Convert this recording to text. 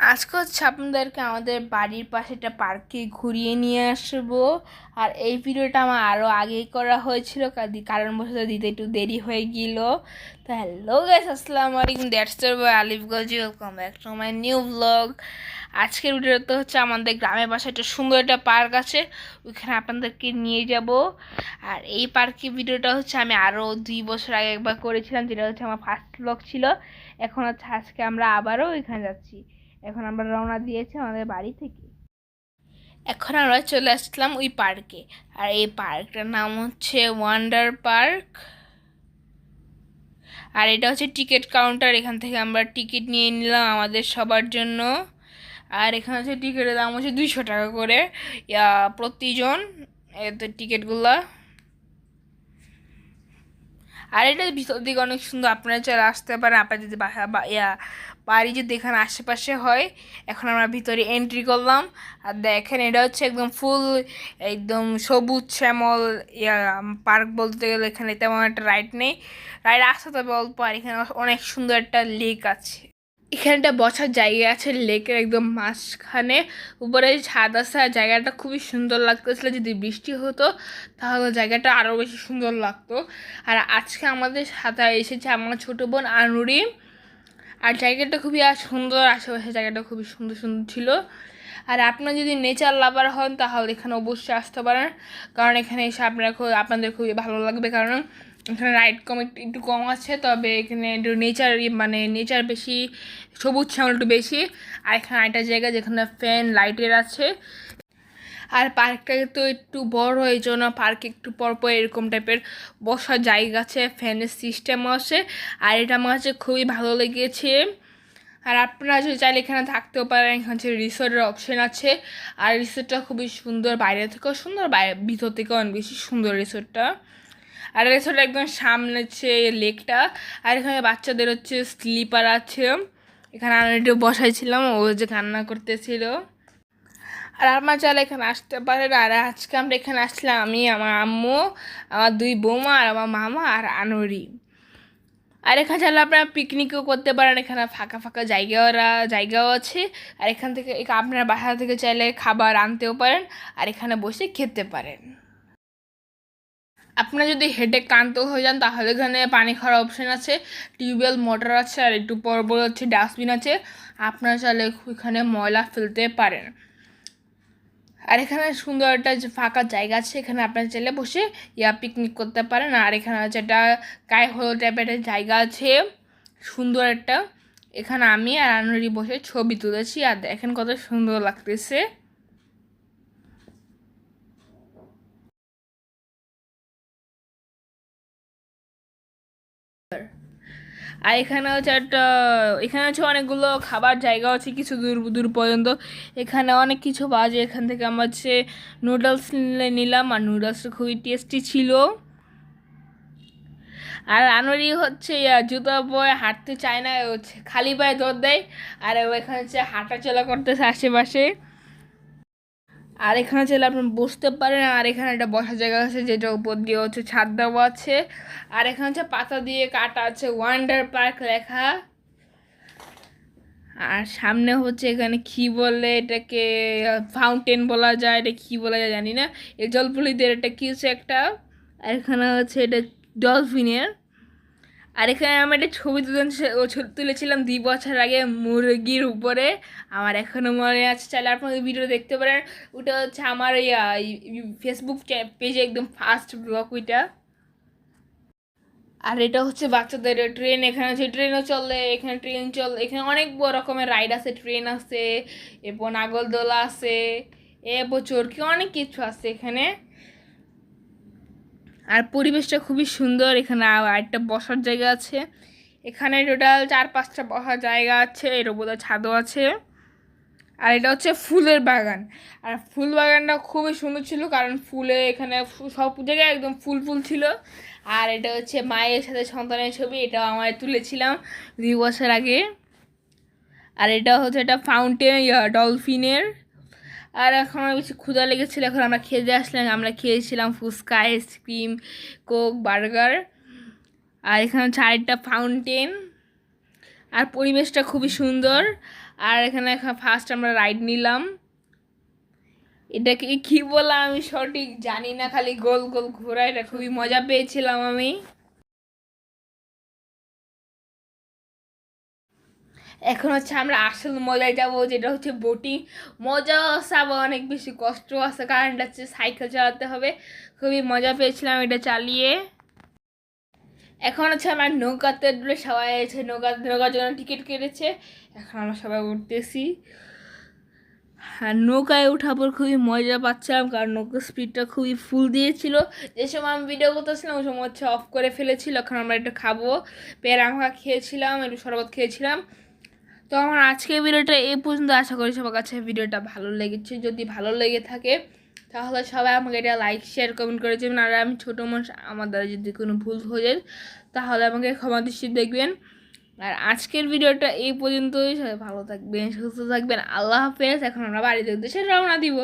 আজকে হচ্ছে আপনাদেরকে আমাদের বাড়ির পাশে একটা পার্কে ঘুরিয়ে নিয়ে আসব। আর এই ভিডিওটা আমার আরও আগেই করা হয়েছিল কাদি- কারণবশত দিতে একটু দেরি হয়ে গেল। তো হ্যালো গাইস আসসালামু আলাইকুম that's by Alif Gazi welcome back to my new blog আজকের ভিডিওতে হচ্ছে আমাদের গ্রামের পাশে একটা সুন্দর একটা পার্ক আছে, ওইখানে আপনাদেরকে নিয়ে যাব। আর এই পার্কে ভিডিওটা হচ্ছে আমি আরও দুই বছর আগে একবার করেছিলাম, যেটা হচ্ছে আমার ফার্স্ট ব্লগ ছিল। এখন হচ্ছে আজকে আমরা আবারও ওইখানে যাচ্ছি। এখন আমরা রওনা দিয়েছি আমাদের বাড়ি থেকে। এখন আমরা চলে আসলাম ওই পার্কে। আর এই পার্কটার নাম হচ্ছে ওয়ান্ডার পার্ক আর এটা হচ্ছে টিকিট কাউন্টার, এখান থেকে আমরা টিকিট নিয়ে নিলাম আমাদের সবার জন্য। আর এখানে হচ্ছে টিকিটের দাম হচ্ছে দুইশো টাকা করে। প্রতিজন এতে টিকিটগুলা। আর এটা ভিতর দিকে অনেক সুন্দর, আপনারা চলে আসতে পারেন আপনার যদি ইয়া, বাড়ি যদি এখানে আশেপাশে হয়, এখন আমরা ভিতরে এন্ট্রি করলাম। আর দেখেন, এটা হচ্ছে একদম ফুল একদম সবুজ শ্যামল, ইয়া পার্ক বলতে গেলে এখানে তেমন একটা রাইড নেই। রাইড আসতে তবে অল্প, আর এখানে অনেক সুন্দর একটা লেক আছে। এখানে একটা বসার জায়গা আছে, লেকের একদম মাঝখানে। উপরে ছাদ আর জায়গাটা খুবই সুন্দর লাগতেছিল। যদি বৃষ্টি হতো, তাহলে জায়গাটা আরও বেশি সুন্দর লাগতো। আর আজকে আমাদের সাথে এসেছে আমার ছোটো বোন আনুরি। আর জায়গাটা খুবই আর সুন্দর। আশেপাশে জায়গাটা খুবই সুন্দর সুন্দর ছিল। আর আপনার যদি নেচার লাভার হন, তাহলে এখানে অবশ্যই আসতে পারেন। কারণ এখানে এসে আপনারা খুব, আপনাদের খুবই ভালো লাগবে। কারণ এখানে রাইড কম একটু কম আছে, তবে এখানে একটু নেচার মানে নেচার বেশি, সবুজ শ্যামল একটু বেশি। আর এখানে আরেকটা জায়গা যেখানে ফ্যান লাইটের আছে। আর পার্কটা তো একটু বড়, এই জন্য পার্কে একটু পরপর এরকম টাইপের বসার জায়গা আছে ফ্যানের সিস্টেমও আছে। আর এটা আমার কাছে খুবই ভালো লেগেছে। আর আপনারা যদি চাইলে এখানে থাকতেও পারেন, এখানে হচ্ছে রিসোর্টের অপশন আছে। আর রিসোর্টটা খুবই সুন্দর, বাইরে থেকেও সুন্দর বাইরে ভিতর থেকেও অনেক বেশি সুন্দর রিসোর্টটা আর রিসোর্টের একদম সামনে হচ্ছে লেকটা, আর এখানে বাচ্চাদের হচ্ছে স্লিপার আছে। এখানে একটু বসাইছিলাম, ও যে কান্না করতেছিল। আর আমার চাইলে এখানে আসতে পারেন আর আজকে আমরা এখানে আসলাম আমি, আমার আম্মু, আমার দুই বৌমা, আর আমার মামা, আর আনরি আর এখানে চাইলে আপনারা পিকনিকও করতে পারেন। এখানে ফাঁকা ফাঁকা জায়গাও জায়গাও আছে। আর এখান থেকে আপনারা বাসা থেকে চাইলে খাবার আনতেও পারেন। আর এখানে বসে খেতে পারেন। আপনারা যদি হেডে ক্লান্ত হয়ে যান, তাহলে এখানে পানি খাওয়ার অপশন আছে। টিউবওয়েল মোটর আছে, আর একটু পর পর হচ্ছে ডাস্টবিন আছে। আপনারা চাইলে এখানে ময়লা ফেলতে পারেন। আর এখানে সুন্দর একটা যে ফাঁকা জায়গা আছে, এখানে আপনারা চাইলে বসে ইয়া পিকনিক করতে পারেন। আর এখানে হচ্ছে একটা গায়ে হলুদ টাইপের একটা জায়গা আছে। সুন্দর একটা। এখানে আমি আর আনুরি বসে ছবি তুলেছি, আর দেখেন কত সুন্দর লাগতেছে। আর এখানে হচ্ছে একটা, এখানে হচ্ছে অনেকগুলো খাবার জায়গা আছে কিছু দূর দূর পর্যন্ত। এখানে অনেক কিছু পাওয়া যায়। এখান থেকে আমার হচ্ছে নুডলস নিলাম। আর নুডলসটা খুবই টেস্টি ছিল। আর আনোয়ারি হচ্ছে জুতো পরে হাঁটতে চায় না। খালি পায়ে দৌড় দেয়। আর এখানে হচ্ছে হাঁটা চলা করতেছে আশেপাশে। আর এখানে চাইলে আপনি বসতে পারেন, আর এখানে একটা বসার জায়গা আছে যেটা উপর দিয়ে হচ্ছে ছাদ দেওয়া আছে। আর এখানে হচ্ছে পাতা দিয়ে কাটা আছে ওয়ান্ডার পার্ক লেখা। আর সামনে হচ্ছে এখানে কি বলে এটাকে ফাউন্টেন বলা যায়, এটা কি বলা যায় জানি না। এই জলপুলিদের এটা কি হচ্ছে একটা। আর এখানে হচ্ছে এটা ডলফিনের আর এখানে আমি একটা ছবি তুলেছিলাম দুই বছর আগে মুরগির উপরে। আমার এখনও মনে আছে, চাইলে আপনারা ভিডিও দেখতে পারেন। ওটা হচ্ছে আমার ফেসবুক পেজে একদম ফার্স্ট ব্লগ ওইটা। আর এটা হচ্ছে বাচ্চাদের ট্রেন এখানে হচ্ছে ট্রেনও চলে, এখানে ট্রেন চলে, এখানে অনেক বড় রকমের রাইড আছে ট্রেন আছে, এরপর নাগলদোলা আছে এরপর চরকি অনেক কিছু আছে এখানে। আর পরিবেশটা খুবই সুন্দর, এখানে আর একটা বসার জায়গা আছে। এখানে টোটাল চার পাঁচটা বসার জায়গা আছে, এর উপরে ছাদও আছে। আর এটা হচ্ছে ফুলের বাগান। আর ফুল বাগানটা খুবই সুন্দর ছিল, কারণ ফুলে এখানে সব জায়গায় একদম ফুল ফুল ছিল। আর এটা হচ্ছে মায়ের সাথে সন্তানের ছবি, এটাও আমার তুলেছিলাম দুই বছর আগে। আর এটা হচ্ছে একটা ফাউন্টেন ডলফিনের আর এখন আমার বেশি ক্ষুধা লেগেছিলো, এখন আমরা খেতে আসলাম, আমরা খেয়েছিলাম fuchka, ice cream, Coke, burger, আর এখানে হচ্ছে ফাউন্টেন। আর পরিবেশটা খুবই সুন্দর। আর এখানে এখন ফার্স্ট আমরা রাইড নিলাম। এটাকে কী বললাম আমি সঠিক জানি না, খালি গোল গোল ঘোরা, এটা খুবই মজা পেয়েছিলাম আমি। এখন হচ্ছে আমরা আসল মজায় যাব, যেটা হচ্ছে বোটিং মজা আবার অনেক বেশি কষ্ট আছে, কারণ এটা হচ্ছে সাইকেল চালাতে হবে। খুবই মজা পেয়েছিলাম এটা চালিয়ে। এখন হচ্ছে আমার নৌকাতে উঠলে সবাই আছে, নৌকা, নৌকার জন্য টিকিট কেটেছে। এখন আমরা সবাই উঠতেছি। আর নৌকায় ওঠার পর খুবই মজা পাচ্ছিলাম, কারণ নৌকার স্পিডটা খুবই ফুল দিয়েছিল। যে সময় আমি ভিডিও করতেছিলাম, ওই সময় হচ্ছে অফ করে ফেলেছিল, এখন আমরা একটু খাব। পেয়ারা খেয়েছিলাম, একটু শরবত খেয়েছিলাম। তো আমার আজকের ভিডিওটা এই পর্যন্ত। আশা করি সবার কাছে ভিডিওটা ভালো লেগেছে। যদি ভালো লেগে থাকে, তাহলে সবাই আমাকে এটা লাইক শেয়ার কমেন্ট করে যাবেন আর আমি ছোটো মানুষ, আমার দ্বারা যদি কোনো ভুল হয়ে যায়, তাহলে আমাকে ক্ষমা দৃষ্টি দেখবেন। আর আজকের ভিডিওটা এই পর্যন্তই। সবাই ভালো থাকবেন, সুস্থ থাকবেন। আল্লাহ হাফেজ। এখন আমরা বাড়িতে উদ্দেশ্যে রওনা দিব।